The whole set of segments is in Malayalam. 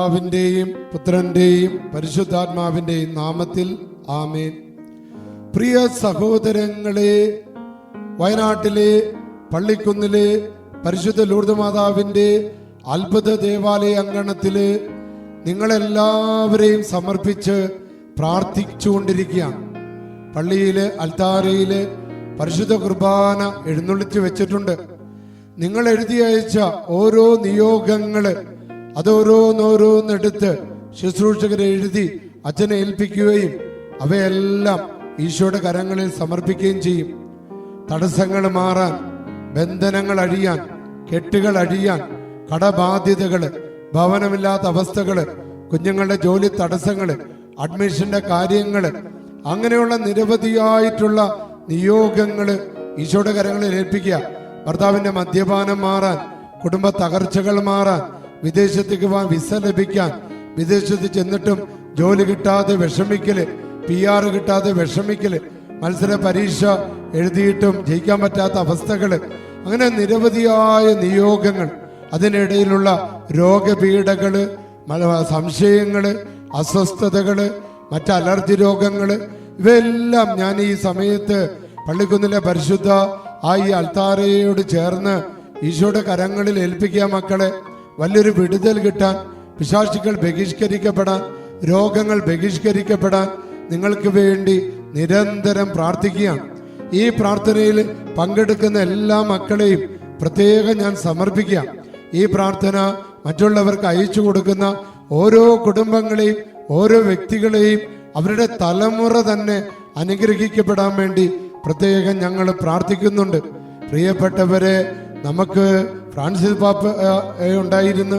പിതാവിന്റെയും പുത്രന്റെയും പരിശുദ്ധാത്മാവിന്റെയും നാമത്തിൽ ആമേൻ. പ്രിയ സഹോദരങ്ങളെ വയനാട്ടിലെ പള്ളിക്കുന്നിലെ പരിശുദ്ധ ലൂർദ് മാതാവിന്റെ അത്ഭുത ദേവാലയ അങ്കണത്തിൽ നിങ്ങളെല്ലാവരെയും സമർപ്പിച്ച് പ്രാർത്ഥിച്ചുകൊണ്ടിരിക്കുകയാണ്. പള്ളിയിൽ അൽത്താരയിൽ പരിശുദ്ധ കുർബാന എഴുന്നള്ളിച്ച് വെച്ചിട്ടുണ്ട്. നിങ്ങൾ എഴുതി അയച്ച ഓരോ നിയോഗങ്ങൾ അതോരോന്നോരോന്നെടുത്ത് ശുശ്രൂഷകരെ എഴുതി അച്ഛനെ ഏൽപ്പിക്കുകയും അവയെല്ലാം ഈശോയുടെ കരങ്ങളിൽ സമർപ്പിക്കുകയും ചെയ്യും. തടസ്സങ്ങൾ മാറാൻ ബന്ധനങ്ങൾ അഴിയാൻ കെട്ടുകൾ അഴിയാൻ കടബാധ്യതകൾ ഭവനമില്ലാത്ത അവസ്ഥകൾ കുഞ്ഞുങ്ങളുടെ ജോലി തടസ്സങ്ങൾ അഡ്മിഷന്റെ കാര്യങ്ങൾ അങ്ങനെയുള്ള നിരവധിയായിട്ടുള്ള നിയോഗങ്ങൾ ഈശോയുടെ കരങ്ങളിൽ ഏൽപ്പിക്കുക. ഭർത്താവിന്റെ മദ്യപാനം മാറാൻ കുടുംബ തകർച്ചകൾ മാറാൻ വിദേശത്തേക്ക് പോകാൻ വിസ ലഭിക്കാൻ വിദേശത്ത് ചെന്നിട്ടും ജോലി കിട്ടാതെ വിഷമിക്കൽ പി ആർ കിട്ടാതെ വിഷമിക്കൽ മത്സര പരീക്ഷ എഴുതിയിട്ടും ജയിക്കാൻ പറ്റാത്ത അവസ്ഥകൾ അങ്ങനെ നിരവധിയായ നിയോഗങ്ങൾ അതിനിടയിലുള്ള രോഗപീഠകൾ സംശയങ്ങൾ സംശയങ്ങൾ അസ്വസ്ഥതകൾ മറ്റ് അലർജി രോഗങ്ങൾ ഇവയെല്ലാം ഞാൻ ഈ സമയത്ത് പള്ളിക്കുന്നിലെ പരിശുദ്ധ ആ ഈ അൽത്താരയോട് ചേർന്ന് ഈശോയുടെ കരങ്ങളിൽ ഏൽപ്പിക്കുക മക്കളെ. വലിയൊരു വിടുതൽ കിട്ടാൻ പിശാചുക്കൾ ബഹിഷ്കരിക്കപ്പെടാൻ രോഗങ്ങൾ ബഹിഷ്കരിക്കപ്പെടാൻ നിങ്ങൾക്ക് വേണ്ടി നിരന്തരം പ്രാർത്ഥിക്കുകയാണ്. ഈ പ്രാർത്ഥനയിൽ പങ്കെടുക്കുന്ന എല്ലാ മക്കളെയും പ്രത്യേകം ഞാൻ സമർപ്പിക്കുക. ഈ പ്രാർത്ഥന മറ്റുള്ളവർക്ക് അയച്ചു കൊടുക്കുന്ന ഓരോ കുടുംബങ്ങളെയും ഓരോ വ്യക്തികളെയും അവരുടെ തലമുറ തന്നെ അനുഗ്രഹിക്കപ്പെടാൻ വേണ്ടി പ്രത്യേകം ഞങ്ങൾ പ്രാർത്ഥിക്കുന്നുണ്ട്. പ്രിയപ്പെട്ടവരെ നമുക്ക് ഫ്രാൻസിസ് പാപ്പ ഉണ്ടായിരുന്നു.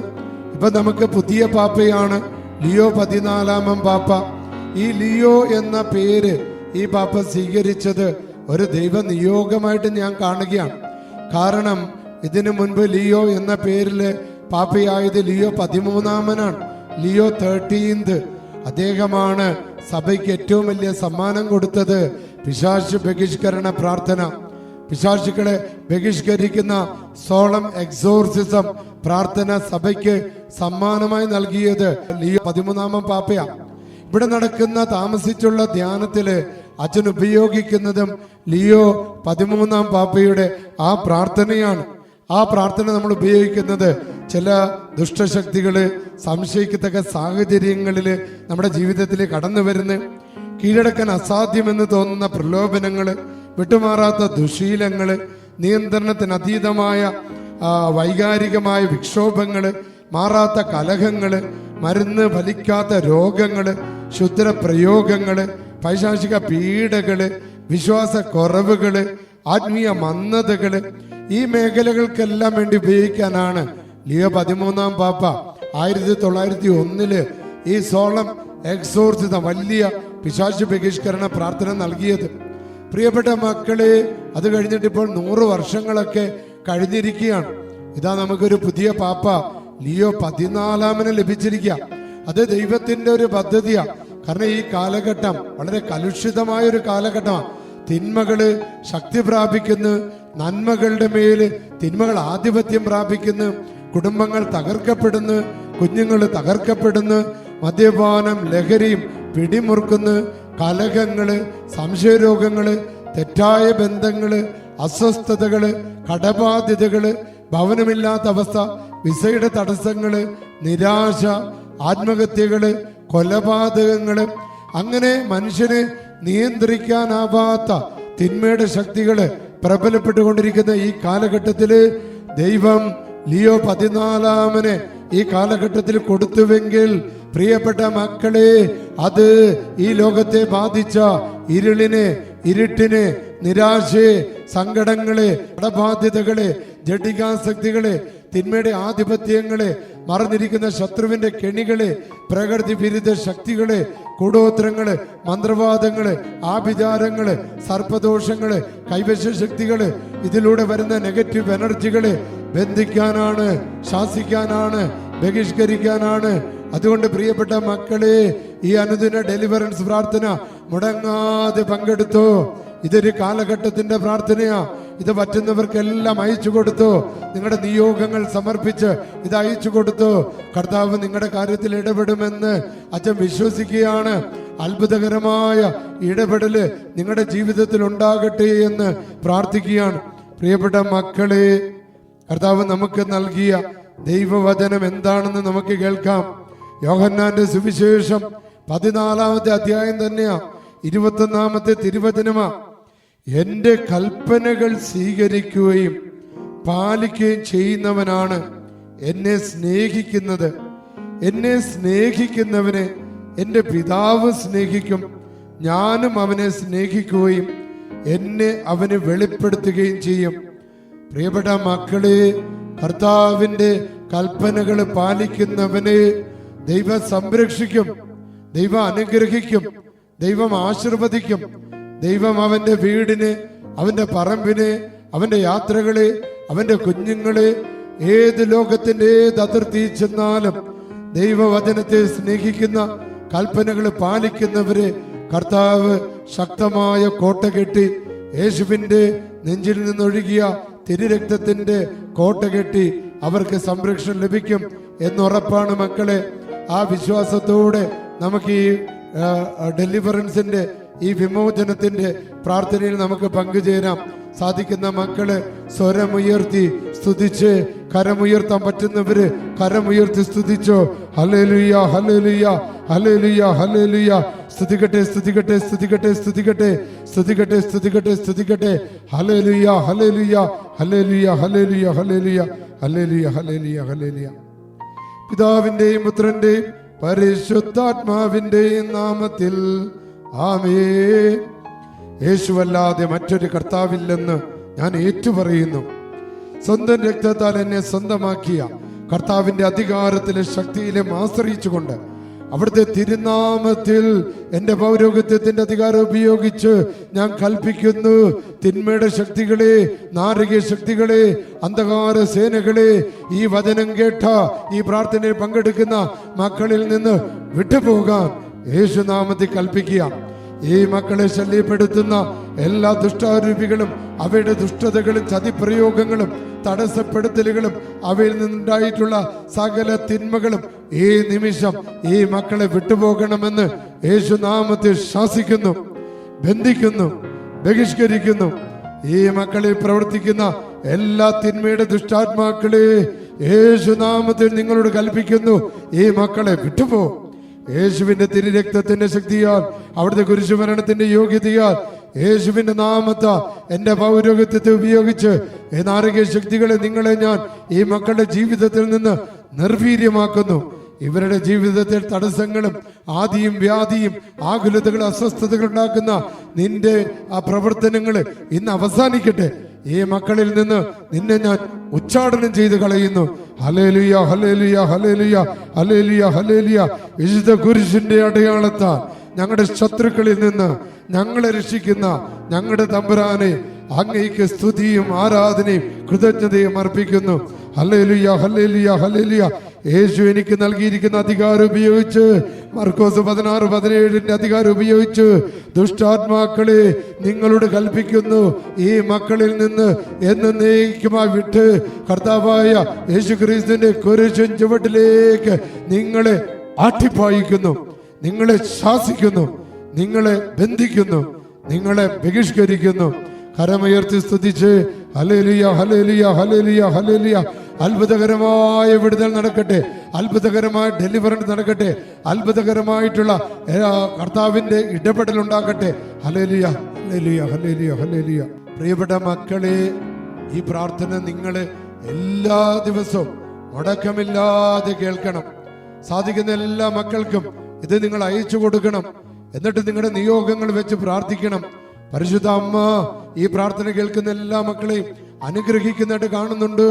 ഇപ്പൊ നമുക്ക് പുതിയ പാപ്പയാണ് ലിയോ പതിനാലാമൻ പാപ്പ. ഈ ലിയോ എന്ന പേര് ഈ പാപ്പ സ്വീകരിച്ചത് ഒരു ദൈവ നിയോഗമായിട്ട് ഞാൻ കാണുകയാണ്. കാരണം ഇതിനു മുൻപ് ലിയോ എന്ന പേരിൽ പാപ്പയായത് ലിയോ പതിമൂന്നാമനാണ്. Leo thirteenth. അദ്ദേഹമാണ് സഭയ്ക്ക് ഏറ്റവും വലിയ സമ്മാനം കൊടുത്തത്. പിശാശു ബഹിഷ്കരണ പ്രാർത്ഥന. പിശാചുക്കളെ ബഹിഷ്കരിക്കുന്ന സോളം എക്സോർസിസം പ്രാർത്ഥന സഭയ്ക്ക് സമ്മാനമായി നൽകിയത് ലിയോ പതിമൂന്നാമം പാപ്പയാ. ഇവിടെ നടക്കുന്ന താമസിച്ചുള്ള ധ്യാനത്തിൽ അച്ഛൻ ഉപയോഗിക്കുന്നതും ലിയോ പതിമൂന്നാം പാപ്പയുടെ ആ പ്രാർത്ഥനയാണ്. ആ പ്രാർത്ഥന നമ്മൾ ഉപയോഗിക്കുന്നത് ചില ദുഷ്ടശക്തികൾ സംശയിക്കത്തക്ക സാഹചര്യങ്ങളിൽ നമ്മുടെ ജീവിതത്തിൽ കടന്നു വരുന്ന കീഴടക്കാൻ അസാധ്യമെന്ന് തോന്നുന്ന പ്രലോഭനങ്ങൾ വിട്ടുമാറാത്ത ദുശീലങ്ങൾ നിയന്ത്രണത്തിന് അതീതമായ വൈകാരികമായ വിക്ഷോഭങ്ങൾ മാറാത്ത കലഹങ്ങൾ മരുന്ന് ഫലിക്കാത്ത രോഗങ്ങൾ ശുദ്ര പ്രയോഗങ്ങൾ പൈശാചിക പീഡകൾ വിശ്വാസ കുറവുകൾ ആത്മീയ മന്ദതകൾ ഈ മേഖലകൾക്കെല്ലാം വേണ്ടി ഉപയോഗിക്കാനാണ് ലിയോ പതിമൂന്നാം പാപ്പ ആയിരത്തി തൊള്ളായിരത്തി ഒന്നിൽ ഈ സോളം എക്സോർസിത വലിയ പിശാചി ബഹിഷ്കരണ പ്രാർത്ഥന നൽകിയത്. പ്രിയപ്പെട്ട മക്കളെ അത് കഴിഞ്ഞിട്ട് ഇപ്പോൾ നൂറ് വർഷങ്ങളൊക്കെ കഴിഞ്ഞിരിക്കുകയാണ്. ഇതാ നമുക്കൊരു പുതിയ പാപ്പ ലിയോ പതിനാലാമന് ലഭിച്ചിരിക്കുക. അത് ദൈവത്തിന്റെ ഒരു പദ്ധതിയാ. കാരണം ഈ കാലഘട്ടം വളരെ കലുഷിതമായ ഒരു കാലഘട്ടമാണ്. തിന്മകൾ ശക്തി പ്രാപിക്കുന്നു നന്മകളുടെ മേൽ തിന്മകൾ ആധിപത്യം പ്രാപിക്കുന്നു കുടുംബങ്ങൾ തകർക്കപ്പെടുന്നു കുഞ്ഞുങ്ങൾ തകർക്കപ്പെടുന്നു മദ്യപാനം ലഹരിയും പിടിമുറുക്കുന്നു കലഹങ്ങൾ സംശയരോഗങ്ങൾ തെറ്റായ ബന്ധങ്ങൾ അസ്വസ്ഥതകൾ കടബാധ്യതകൾ ഭവനമില്ലാത്ത അവസ്ഥ വിസയുടെ തടസ്സങ്ങൾ നിരാശ ആത്മഹത്യകൾ കൊലപാതകങ്ങൾ. അങ്ങനെ മനുഷ്യനെ നിയന്ത്രിക്കാനാവാത്ത തിന്മയുടെ ശക്തികൾ പ്രബലപ്പെട്ടുകൊണ്ടിരിക്കുന്ന ഈ കാലഘട്ടത്തിൽ ദൈവം ലിയോ പതിനാലാമന് ഈ കാലഘട്ടത്തിൽ കൊടുത്തുവെങ്കിൽ പ്രിയപ്പെട്ട മക്കളെ അത് ഈ ലോകത്തെ ബാധിച്ച ഇരുളിനെ ഇരുട്ടിനെ നിരാശയെ സങ്കടങ്ങളെ കടബാധ്യതകളെ ജഡികാസക്തികളെ തിന്മയുടെ ആധിപത്യങ്ങളെ മറന്നിരിക്കുന്ന ശത്രുവിന്റെ കെണികളെ പ്രകൃതി വിരുദ്ധ ശക്തികളെ കൂടോത്രങ്ങൾ മന്ത്രവാദങ്ങൾ ആഭിചാരങ്ങൾ സർപ്പദോഷങ്ങൾ കൈവശ ശക്തികൾ ഇതിലൂടെ വരുന്ന നെഗറ്റീവ് എനർജികളെ ബന്ധിക്കാനാണ് ശാസിക്കാനാണ് ബഹിഷ്കരിക്കാനാണ്. അതുകൊണ്ട് പ്രിയപ്പെട്ട മക്കളെ ഈ അനുദിന ഡെലിവറൻസ് പ്രാർത്ഥന മുടങ്ങാതെ പങ്കെടുത്തു. ഇതൊരു കാലഘട്ടത്തിന്റെ പ്രാർത്ഥനയാ. ഇത് പറ്റുന്നവർക്കെല്ലാം അയച്ചു കൊടുത്തു. നിങ്ങളുടെ നിയോഗങ്ങൾ സമർപ്പിച്ച് ഇത് അയച്ചു കൊടുത്തു. കർത്താവ് നിങ്ങളുടെ കാര്യത്തിൽ ഇടപെടുമെന്ന് അച്ഛൻ വിശ്വസിക്കുകയാണ്. അത്ഭുതകരമായ ഇടപെടൽ നിങ്ങളുടെ ജീവിതത്തിൽ ഉണ്ടാകട്ടെ എന്ന് പ്രാർത്ഥിക്കുകയാണ്. പ്രിയപ്പെട്ട മക്കളെ കർത്താവ് നമുക്ക് നൽകിയ ദൈവവചനം എന്താണെന്ന് നമുക്ക് കേൾക്കാം. യോഹന്നാന്റെ സുവിശേഷം പതിനാലാമത്തെ അധ്യായം തന്നെയാ. ഇരുപത്തൊന്നാമത്തെ തിരുവചനമാ. എന്റെ കൽപ്പനകൾ സ്വീകരിക്കുകയും പാലിക്കുകയും ചെയ്യുന്നവനാണ് എന്നെ സ്നേഹിക്കുന്നത്. എന്നെ സ്നേഹിക്കുന്നവനെ എന്റെ പിതാവ് സ്നേഹിക്കും. ഞാനും അവനെ സ്നേഹിക്കുകയും എന്നെ അവന് വെളിപ്പെടുത്തുകയും ചെയ്യും. പ്രിയപ്പെട്ട മക്കളെ കർത്താവിന്റെ കൽപ്പനകൾ പാലിക്കുന്നവനെ ദൈവം സംരക്ഷിക്കും. ദൈവം അനുഗ്രഹിക്കും. ദൈവം ആശീർവദിക്കും. ദൈവം അവന്റെ വീടിന് അവന്റെ പറമ്പിന് അവന്റെ യാത്രകളെ അവന്റെ കുഞ്ഞുങ്ങളെ ഏത് ലോകത്തിന്റെ ഏത് അതിർത്തി ചെന്നാലും ദൈവവചനത്തെ സ്നേഹിക്കുന്ന കൽപ്പനകൾ പാലിക്കുന്നവരെ കർത്താവ് ശക്തമായ കോട്ട കെട്ടി യേശുവിന്റെ നെഞ്ചിൽ നിന്നൊഴുകിയ തിരുരക്തത്തിന്റെ കോട്ട കെട്ടി അവർക്ക് സംരക്ഷണം ലഭിക്കും എന്നുറപ്പാണ് മക്കളെ. ആ വിശ്വാസത്തോടെ നമുക്ക് ഈ ഡെലിവറൻസിന്റെ ഈ വിമോചനത്തിന്റെ പ്രാർത്ഥനയിൽ നമുക്ക് പങ്കുചേരാം. സാധിക്കുന്ന മക്കൾ സ്വരമുയർത്തി സ്തുതിച്ച് കരമുയർത്താൻ പറ്റുന്നവര് കരമുയർത്തി സ്തുതിച്ചോ. ഹലേലുയ ഹലേലുയ ഹലേലുയ ഹലേലുയ സ്തുതികട്ടെ സ്തുതികട്ടെ സ്തുതികട്ടെ സ്തുതികട്ടെ സ്തുതികട്ടെ സ്തുതികട്ടെ സ്തുതികട്ടെ hallelujah hallelujah hallelujah hallelujah hallelujah hallelujah hallelujah hallelujah പിതാവിന്റെയും പുത്രന്റെയും പരിശുദ്ധാത്മാവിന്റെയും നാമത്തിൽ. ആമേ യേശുവല്ലാതെ മറ്റൊരു കർത്താവില്ലെന്ന് ഞാൻ ഏറ്റുപറയുന്നു. സ്വന്തം രക്തത്താൽ എന്നെ സ്വന്തമാക്കിയ കർത്താവിന്റെ അധികാരത്തിലെ ശക്തിയിലും ആശ്രയിച്ചുകൊണ്ട് അവിടുത്തെ തിരുനാമത്തിൽ എന്റെ പൗരോഗത്യത്തിന്റെ അധികാരം ഉപയോഗിച്ച് ഞാൻ കൽപ്പിക്കുന്നു. തിന്മയുടെ ശക്തികളെ നാരകീയ ശക്തികളെ അന്ധകാര സേനകളെ ഈ വചനം കേട്ട ഈ പ്രാർത്ഥനയിൽ പങ്കെടുക്കുന്ന മക്കളിൽ നിന്ന് വിട്ടുപോകാൻ യേശുനാമത്തിൽ കൽപ്പിക്കുക. ഈ മക്കളെ ശല്യപ്പെടുത്തുന്ന എല്ലാ ദുഷ്ടാരൂപികളും അവയുടെ ദുഷ്ടതകളും ചതിപ്രയോഗങ്ങളും തടസ്സപ്പെടുത്തലുകളും അവയിൽ നിന്നുണ്ടായിട്ടുള്ള സകല തിന്മകളും ഈ നിമിഷം ഈ മക്കളെ വിട്ടുപോകണമെന്ന് യേശുനാമത്തിൽ ശാസിക്കുന്നു ബന്ധിക്കുന്നു ബഹിഷ്കരിക്കുന്നു. ഈ മക്കളിൽ പ്രവർത്തിക്കുന്ന എല്ലാ തിന്മയുടെ ദുഷ്ടാത്മാക്കളെ യേശുനാമത്തിൽ നിങ്ങളോട് കൽപ്പിക്കുന്നു ഈ മക്കളെ വിട്ടുപോ. യേശുവിന്റെ തിരുരക്തത്തിന്റെ ശക്തിയാൽ അവിടുത്തെ കുരിശുമരണത്തിന്റെ യോഗ്യതയാൽ യേശുവിന്റെ നാമത്ത എന്റെ പൗരോഗത്യത്തെ ഉപയോഗിച്ച് നാരകീയ ശക്തികളെ നിങ്ങളെ ഞാൻ ഈ മക്കളുടെ ജീവിതത്തിൽ നിന്ന് നിർവീര്യമാക്കുന്നു. ഇവരുടെ ജീവിതത്തിൽ തടസ്സങ്ങളും ആദിയും വ്യാധിയും ആകുലതകളും അസ്വസ്ഥതകൾ ഉണ്ടാക്കുന്ന നിന്റെ ആ പ്രവർത്തനങ്ങൾ ഇന്ന് അവസാനിക്കട്ടെ. ഈ മക്കളിൽ നിന്ന് നിന്നെ ഞാൻ ഉച്ചാടനം ചെയ്ത് കളയുന്നു. ഹലേലുയ ഹലേലിയ ഹലേലിയ ഹലേലിയ ഹലേലിയ വിശുദ്ധ കുരിശിന്റെ അടയാളത്താൽ ഞങ്ങളുടെ ശത്രുക്കളിൽ നിന്ന് ഞങ്ങളെ രക്ഷിക്കുന്ന ഞങ്ങളുടെ തമ്പുരാനെ അങ്ങേക്ക് സ്തുതിയും ആരാധനയും കൃതജ്ഞതയും അർപ്പിക്കുന്നു. Hallelujah hallelujah hallelujah. യേശു എനിക്ക് നൽകിയിരിക്കുന്ന അധികാരം ഉപയോഗിച്ച് മർക്കോസ് പതിനാറ് പതിനേഴിന്റെ അധികാരം ഉപയോഗിച്ച് ദുഷ്ടാത്മാക്കളെ നിങ്ങളോട് കൽപ്പിക്കുന്നു. ഈ മക്കളിൽ നിന്ന് എന്ന് നീക്കുമായി വിട്ട് കർത്താവായ യേശു ക്രിസ്തുവിന്റെ കുരിശു ചുവട്ടിലേക്ക് നിങ്ങളെ ആട്ടിപ്പായിക്കുന്നു. നിങ്ങളെ ശാസിക്കുന്നു. നിങ്ങളെ ബന്ധിക്കുന്നു. നിങ്ങളെ ബഹിഷ്കരിക്കുന്നു. കരമുയർത്തി സ്തുതിച്ച് ഹലേലിയ ഹലേലിയ ഹലേലിയ ഹലേലിയ അത്ഭുതകരമായ വിടുതൽ നടക്കട്ടെ. അത്ഭുതകരമായ ഡെലിവറൻസ് നടക്കട്ടെ. അത്ഭുതകരമായിട്ടുള്ള കർത്താവിന്റെ ഇടപെടൽ ഉണ്ടാകട്ടെ. ഹലേലിയ ഹലേലിയ ഹലേലിയ ഹലേലിയ പ്രിയപ്പെട്ട മക്കളെ ഈ പ്രാർത്ഥന നിങ്ങൾ എല്ലാ ദിവസവും മുടക്കമില്ലാതെ കേൾക്കണം. സാധിക്കുന്ന എല്ലാ മക്കൾക്കും ഇത് നിങ്ങൾ അയച്ചു കൊടുക്കണം. എന്നിട്ട് നിങ്ങളുടെ നിയോഗങ്ങൾ വെച്ച് പ്രാർത്ഥിക്കണം. പരിശുദ്ധ അമ്മ ഈ പ്രാർത്ഥന കേൾക്കുന്ന എല്ലാ മക്കളെയും അനുഗ്രഹിക്കുന്നതായിട്ട് കാണുന്നുണ്ട്.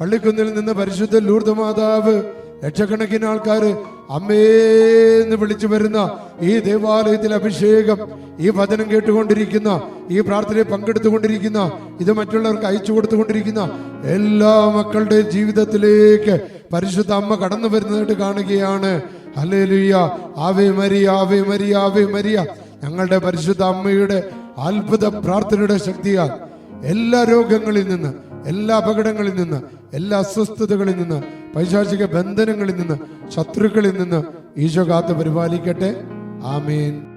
പള്ളിക്കുന്നിൽ നിന്ന് പരിശുദ്ധ ലൂർദ് മാതാവ് ലക്ഷക്കണക്കിന് ആൾക്കാർ അമ്മേന്ന് വിളിച്ചു വരുന്ന ഈ ദേവാലയത്തിൽ അഭിഷേകം ഈ വചനം കേട്ടുകൊണ്ടിരിക്കുന്ന ഈ പ്രാർത്ഥനയിൽ പങ്കെടുത്തുകൊണ്ടിരിക്കുന്ന ഇത് മറ്റുള്ളവർക്ക് അയച്ചു കൊടുത്തുകൊണ്ടിരിക്കുന്ന എല്ലാ മക്കളുടെ ജീവിതത്തിലേക്ക് പരിശുദ്ധ അമ്മ കടന്നു വരുന്നതായിട്ട് കാണുകയാണ്. Hallelujah. Ave Maria Ave Maria Ave Maria. ഞങ്ങളുടെ പരിശുദ്ധ അമ്മയുടെ അത്ഭുത പ്രാർത്ഥനയുടെ ശക്തിയാൽ എല്ലാ രോഗങ്ങളിൽ നിന്ന് എല്ലാ അപകടങ്ങളിൽ നിന്ന് എല്ലാ അസ്വസ്ഥതകളിൽ നിന്ന് പൈശാചിക ബന്ധനങ്ങളിൽ നിന്ന് ശത്രുക്കളിൽ നിന്ന് ഈശോ കാത്ത് പരിപാലിക്കട്ടെ. ആമേൻ.